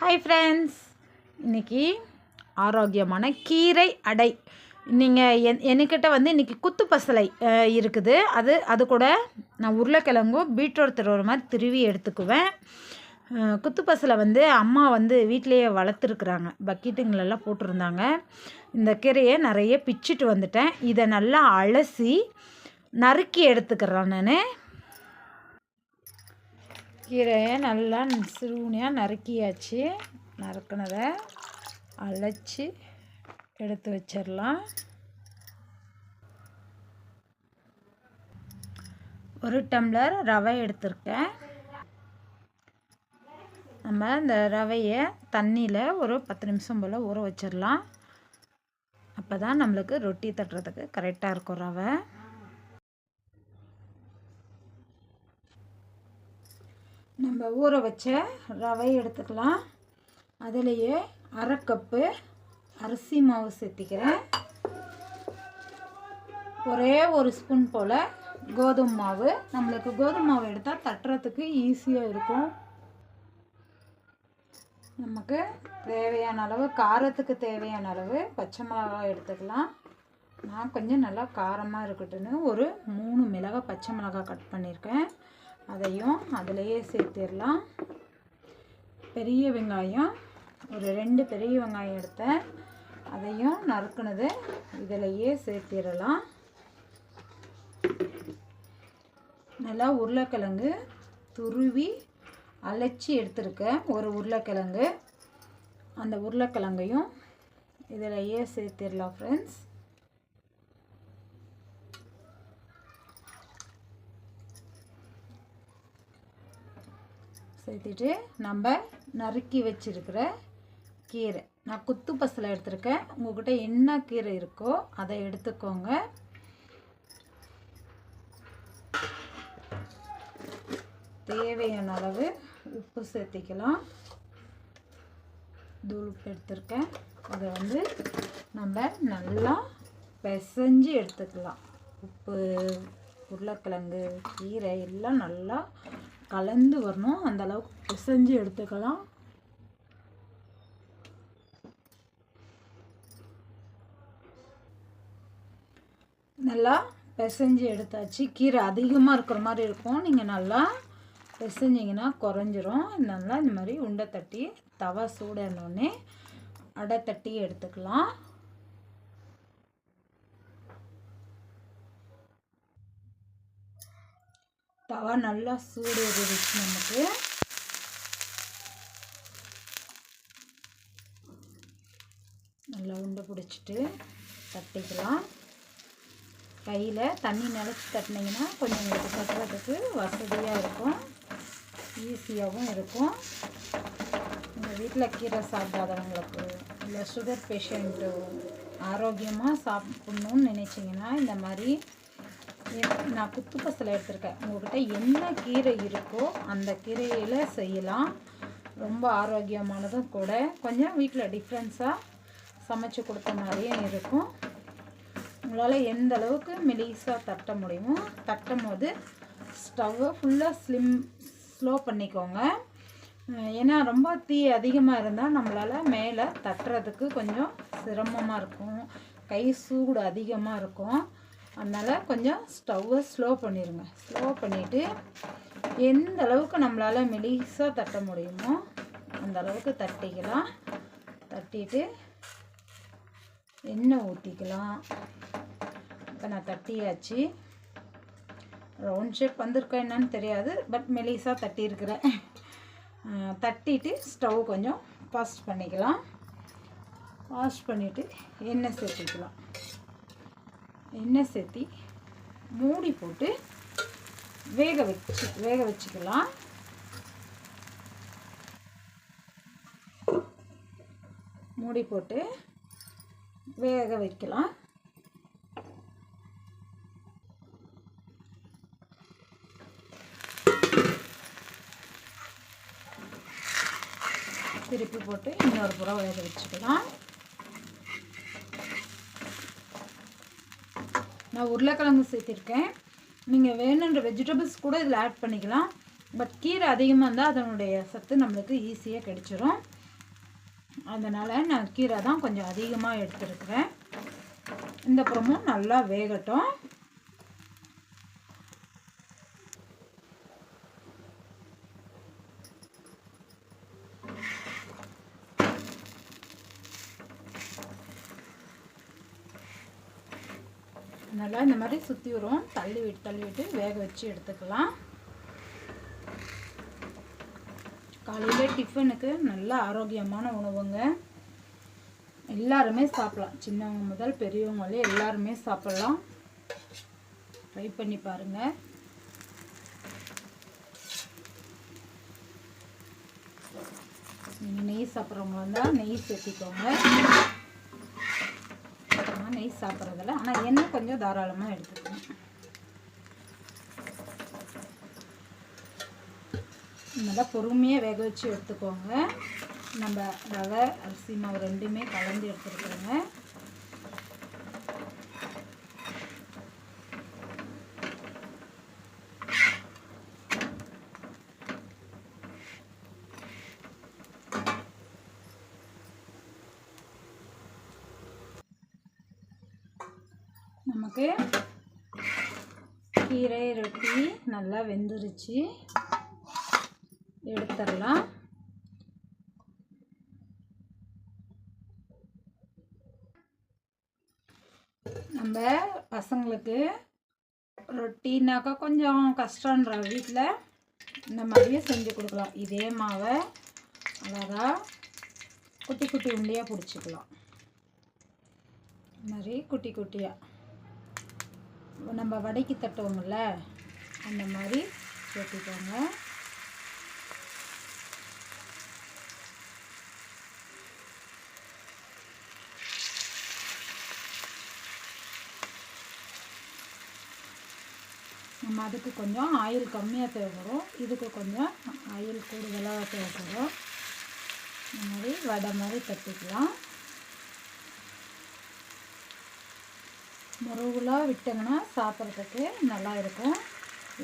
Hi friends இன்றைக்கி ஆரோக்கியமான கீரை அடை. நீங்கள் என் என்கிட்ட வந்து இன்றைக்கி குத்து பசலை இருக்குது. அது அது கூட நான் உருளைக்கிழங்கும் பீட்ரூட் திருவுற மாதிரி திருவி எடுத்துக்குவேன். குத்து பசலை வந்து அம்மா வந்து வீட்டிலையே வளர்த்துருக்குறாங்க. பக்கெட்டுங்களெல்லாம் போட்டிருந்தாங்க. இந்த கீரையை நிறைய பிச்சுட்டு வந்துட்டேன். இதை நல்லா அலசி நறுக்கி எடுத்துக்கிறேன் நான். கீரையை நல்லா சிறுவனியாக நறுக்கியாச்சு. நறுக்கினதை அழைச்சி எடுத்து வச்சிடலாம் ஒரு டம்ளர் ரவை எடுத்திருக்கேன். நம்ம இந்த ரவையை தண்ணியில் ஒரு பத்து நிமிஷம் போல் ஊற வச்சிடலாம் அப்போ தான் நம்மளுக்கு ரொட்டி தட்டுறதுக்கு கரெக்டாக இருக்கும் ரவை. நம்ம ஊற வச்ச ரவை எடுத்துக்கலாம். அதுலேயே அரை கப்பு அரிசி மாவு சேர்த்திக்கிறேன். ஒரே ஒரு ஸ்பூன் போல் கோதுமை மாவு. நம்மளுக்கு கோதுமை மாவு எடுத்தால் தட்டுறதுக்கு ஈஸியாக இருக்கும். நமக்கு தேவையான அளவு காரத்துக்கு தேவையான அளவு பச்சை மிளகாய் எடுத்துக்கலாம். நான் கொஞ்சம் நல்லா காரமாக இருக்கட்டுன்னு ஒரு மூணு மிளகாய் பச்சை மிளகாய் கட் பண்ணியிருக்கேன். அதையும் அதிலையே சேர்த்திடலாம். பெரிய வெங்காயம் ஒரு ரெண்டு பெரிய வெங்காயம் எடுத்தேன் அதையும் நறுக்குனது இதிலையே சேர்த்திடலாம். நல்லா உருளைக்கிழங்கு துருவி அலச்சி எடுத்துருக்கேன் ஒரு உருளைக்கிழங்கு. அந்த உருளைக்கிழங்கையும் இதிலையே சேர்த்திடலாம் ஃப்ரெண்ட்ஸ் சேர்த்துட்டு நம்ம நறுக்கி வச்சிருக்கிற கீரை. நான் குத்து பசலை எடுத்திருக்கேன். உங்கள்கிட்ட என்ன கீரை இருக்கோ அதை எடுத்துக்கோங்க. தேவையான அளவு உப்பு சேர்த்திக்கலாம். தூள் உப்பு எடுத்திருக்கேன். அதை வந்து நம்ம நல்லா பிசைஞ்சு எடுத்துக்கலாம். உப்பு உருளைக்கிழங்கு கீரை எல்லாம் நல்லா கலந்து வரணும். அந்த அளவுக்கு பிசைஞ்சு எடுத்துக்கலாம். நல்லா பிசைஞ்சு எடுத்தாச்சு. கீரை அதிகமாக இருக்கிற மாதிரி இருக்கும். நீங்கள் நல்லா பிசைஞ்சிங்கன்னா குறைஞ்சிரும். நல்லா இந்த மாதிரி உண்டை தட்டி தவா சூடானோடனே அடை தட்டி எடுத்துக்கலாம். தவா நல்லா சூடு ஏறிடுச்சு நமக்கு. நல்லா உண்டை பிடிச்சிட்டு தட்டிக்கலாம். கையில் தண்ணி நினச்சி தட்டினீங்கன்னா கொஞ்சம் உங்களுக்கு தட்டுறதுக்கு வசதியாக இருக்கும். ஈஸியாகவும் இருக்கும். உங்கள் வீட்டில் கீரை சாப்பிடாதவங்களுக்கு இல்லை சுகர் பேஷண்ட்டு ஆரோக்கியமாக சாப்பிட்ணுன்னு நினச்சிங்கன்னா இந்த மாதிரி நான் குத்து பசலை எடுத்திருக்கேன். உங்கள்கிட்ட என்ன கீரை இருக்கோ அந்த கீரையில் செய்யலாம். ரொம்ப ஆரோக்கியமானதும் கூட. கொஞ்சம் வீட்டில் டிஃப்ரென்ஸாக சமைச்சு கொடுத்த மாதிரியும் இருக்கும். உங்களால் எந்த அளவுக்கு மெலிசாக தட்ட முடியுமோ தட்டும் போது ஸ்டவ்வை ஃபுல்லாக ஸ்லிம் ஸ்லோ பண்ணிக்கோங்க. ஏன்னா ரொம்ப தீ அதிகமாக இருந்தால் நம்மளால் மேலே தட்டுறதுக்கு கொஞ்சம் சிரமமாக இருக்கும். கை சூடு அதிகமாக இருக்கும். அதனால் கொஞ்சம் ஸ்டவ்வை ஸ்லோ பண்ணிடுங்க ஸ்லோ பண்ணிவிட்டு எந்த அளவுக்கு நம்மளால் மெலிசாக தட்ட முடியுமோ அந்த அளவுக்கு தட்டிக்கலாம். தட்டிட்டு எண்ணெய் ஊற்றிக்கலாம் இப்போ நான் தட்டியாச்சு. ரவுண்ட் ஷேப் வந்திருக்கா என்னன்னு தெரியாது பட் மெலிசாக தட்டியிருக்கிறேன். தட்டிட்டு ஸ்டவ் கொஞ்சம் ஃபாஸ்ட் பண்ணிக்கலாம். வாஷ் பண்ணிவிட்டு எண்ணெய் சேர்த்துக்கலாம். எண்ணெய் சேர்த்தி மூடி போட்டு வேக வச்சு வேக வச்சுக்கலாம். மூடி போட்டு வேக வைக்கலாம். திருப்பி போட்டு இன்னொரு புறம் வேக வச்சுக்கலாம். நான் உருளைக்கிழங்கு சேர்த்துருக்கேன். நீங்கள் வேணுன்ற வெஜிடபிள்ஸ் கூட இதில் ஆட் பண்ணிக்கலாம். பட் கீரை அதிகமாக இருந்தால் அதனுடைய சத்து நம்மளுக்கு ஈஸியாக கிடைச்சிரும். அதனால் நான் கீரை தான் கொஞ்சம் அதிகமாக எடுத்துருக்குறேன். இந்த புறமும் நல்லா வேகட்டும். நல்லா இந்த மாதிரி சுற்றி வரும் தள்ளி விட்டு தள்ளி விட்டு வேக வச்சு எடுத்துக்கலாம். காலையில் டிஃபனுக்கு நல்ல ஆரோக்கியமான உணவுங்க. எல்லாருமே சாப்பிடலாம். சின்னவங்க முதல் பெரியவங்களே எல்லாருமே சாப்பிடலாம். ட்ரை பண்ணி பாருங்கள் நீங்கள் நெய் சாப்பிட்றவங்க வந்தால் நெய் சேர்த்திக்கோங்க. நான் நெய் சாப்பிட்றதில்ல. ஆனால் எண்ணெய் கொஞ்சம் தாராளமாக எடுத்துக்கணும் நல்லா பொறுமையாக வேக வச்சு எடுத்துக்கோங்க. நம்ம ரவை அரிசி மாவு ரெண்டுமே கலந்து எடுத்துருக்குறோங்க நமக்கு கீரை ரொட்டி நல்லா வெந்துருச்சு. எடுத்துடலாம். நம்ம பசங்களுக்கு ரொட்டினாக்கா கொஞ்சம் கஷ்டன்ற வீட்டில் இந்த மாதிரியே செஞ்சு கொடுக்கலாம். இதே மாவை அழகாக குட்டி குட்டி உண்டியாக பிடிச்சிக்கலாம். இந்த மாதிரி குட்டி குட்டியாக நம்ம வடைக்கு தட்டுவோம்ல அந்த மாதிரி சேர்த்துக்கோங்க நம்ம அதுக்கு கொஞ்சம் ஆயில் கம்மியாக தேவைப்படும். இதுக்கு கொஞ்சம் ஆயில் கூடுதலாக தேவைப்படும். இந்த மாதிரி வடை மாதிரி தட்டிக்கலாம். முருகுலாம் விட்டோங்கன்னா சாப்பிட்றதுக்கு நல்லா இருக்கும்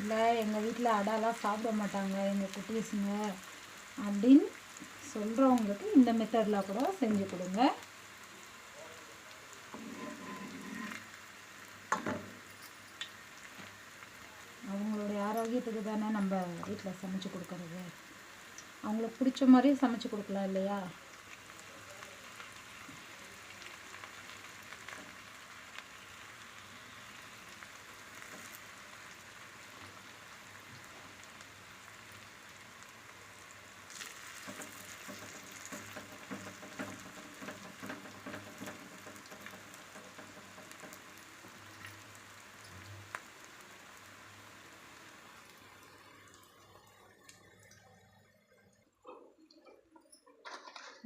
இல்லை எங்கள் வீட்டில் அடைலாம் சாப்பிட மாட்டாங்க எங்கள் குட்டீஸுங்க அப்படின்னு சொல்கிறவங்களுக்கு இந்த மெத்தடில் கூட செஞ்சு கொடுங்க. அவங்களுடைய ஆரோக்கியத்துக்கு தானே நம்ம வீட்டில் சமைச்சு கொடுக்கறது. அவங்களுக்கு பிடிச்ச மாதிரி சமைச்சு கொடுக்கலாம் இல்லையா?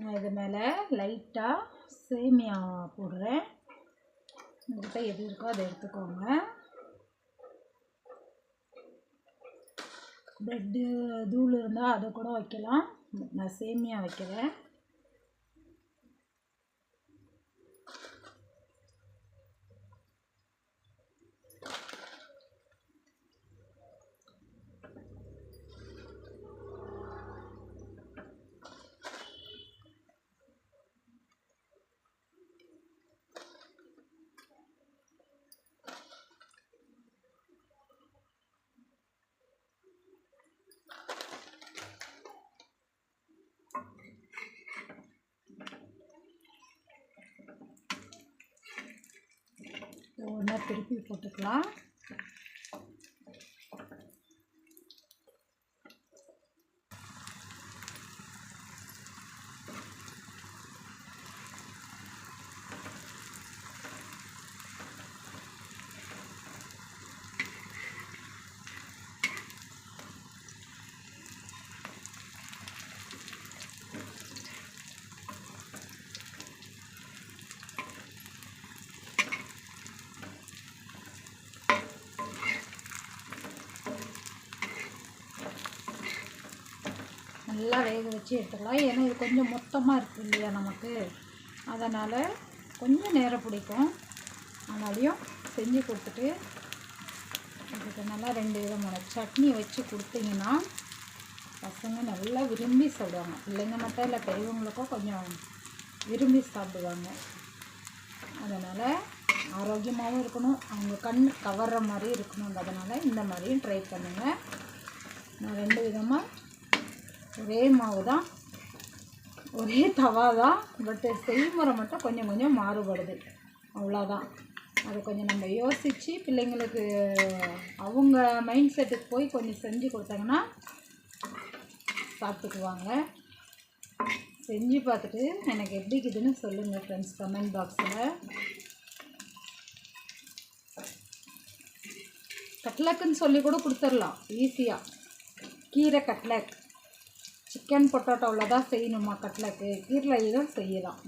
நான் இது மேலே லைட்டாக சேமியா போடுறேன். உங்கள்கிட்ட எது இருக்கோ அதை எடுத்துக்கோங்க. ப்ரெட்டு தூள் இருந்தால் அதை கூட வைக்கலாம். நான் சேமியா வைக்கிறேன். ஒன்றா திருப்பி போட்டுக்கலாம். நல்லா வேக வச்சு எடுத்துக்கலாம். ஏன்னா இது கொஞ்சம் மொத்தமாக இருக்குது இல்லையா நமக்கு. அதனால் கொஞ்சம் நேரம் பிடிக்கும். ஆனாலையும் செஞ்சு கொடுத்துட்டு இதுக்கு நல்லா ரெண்டு விதமான சட்னி வச்சு கொடுத்தீங்கன்னா பசங்க நல்லா விரும்பி சாப்பிடுவாங்க. பிள்ளைங்க மட்டும் இல்லை பெரியவங்களுக்கும் கொஞ்சம் விரும்பி சாப்பிடுவாங்க. அதனால் ஆரோக்கியமாகவும் இருக்கணும். அவங்க கண் கவர்ற மாதிரி இருக்கணுன்றதுனால இந்த மாதிரியும் ட்ரை பண்ணுங்கள் நான் ரெண்டு விதமாக ஒரே மாவு தான் ஒரே தவா தான் பட் செய்முறை மட்டும் கொஞ்சம் கொஞ்சம் மாறுபடுது. அவ்வளோதான் அதை கொஞ்சம் நம்ம யோசித்து பிள்ளைங்களுக்கு அவங்க மைண்ட் செட்டுக்கு போய் கொஞ்சம் செஞ்சு கொடுத்தாங்கன்னா சாப்பிட்டுக்குவாங்க. செஞ்சு பார்த்துட்டு எனக்கு எப்படி இருக்குதுன்னு சொல்லுங்கள் ஃப்ரெண்ட்ஸ் கமெண்ட் பாக்ஸில் கட்லக்குன்னு சொல்லி கூட கொடுத்துடலாம். ஈஸியாக கீரை கட்லக் சிக்கன் பொட்டோட்டோவில் தான் செய்யணுமா கட்லக்கு கீரையிலும் செய்யலாம்.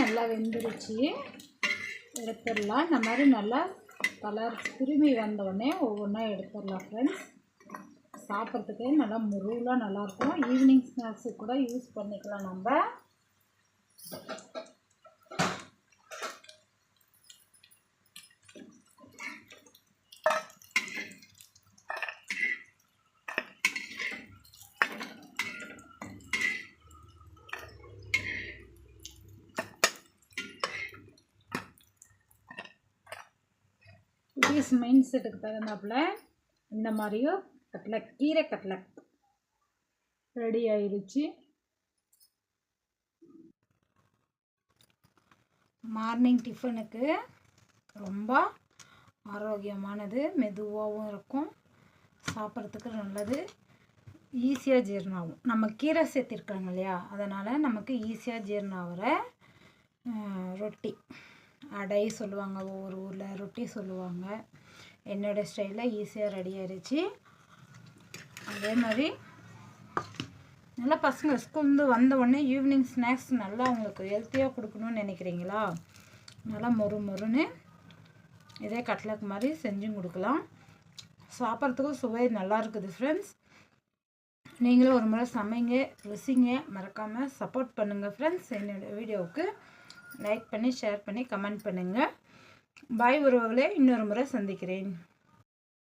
நல்லா வெந்துருச்சு. எடுத்துடலாம். இந்த மாதிரி நல்லா கலர் திரும்பி வந்தோடனே ஒவ்வொன்றா எடுத்துடலாம் ஃப்ரெண்ட்ஸ் சாப்பிட்றதுக்கே நல்லா முருவலாக நல்லாயிருக்கும் ஈவினிங் ஸ்நாக்ஸு கூட யூஸ் பண்ணிக்கலாம் நம்ம. மைண்ட் செட்டுக்கு தகுந்தாப்புல இந்த மாதிரியும் கட்லட் கீரை கட்லட் ரெடி ஆயிடுச்சு. மார்னிங் டிஃபனுக்கு ரொம்ப ஆரோக்கியமானது மெதுவாகவும் இருக்கும் சாப்பிட்றதுக்கு நல்லது ஈஸியாக ஜீரணம் ஆகும் நம்ம கீரை சேர்த்திருக்காங்க இல்லையா? அதனால் நமக்கு ஈஸியாக ஜீரணம் ரொட்டி. அடை சொல்லுவாங்க ஒவ்வொரு ஊரில் ரொட்டி சொல்லுவாங்க. என்னோடய ஸ்டைலில் ஈஸியாக ரெடி ஆயிடுச்சு. அதே மாதிரி நல்லா பசங்க ஸ்கூல்ந்து வந்த உடனே ஈவினிங் ஸ்நாக்ஸ் நல்லா அவங்களுக்கு ஹெல்த்தியாக கொடுக்கணும்னு நினைக்கிறீங்களா? நல்லா மொறு மொறுன்னு இதே கட்லட் மாதிரி செஞ்சும் கொடுக்கலாம். சாப்பிட்றதுக்கும் சுவை நல்லா இருக்குது ஃப்ரெண்ட்ஸ் நீங்களும் ஒரு முறை சமைங்க ருசிங்க மறக்காமல் சப்போர்ட் பண்ணுங்கள் ஃப்ரெண்ட்ஸ் என்னோடய வீடியோவுக்கு லைக் பண்ணி ஷேர் பண்ணி கமெண்ட் பண்ணுங்கள் பாய் உறவுகளே இன்னொரு முறை சந்திக்கிறேன்.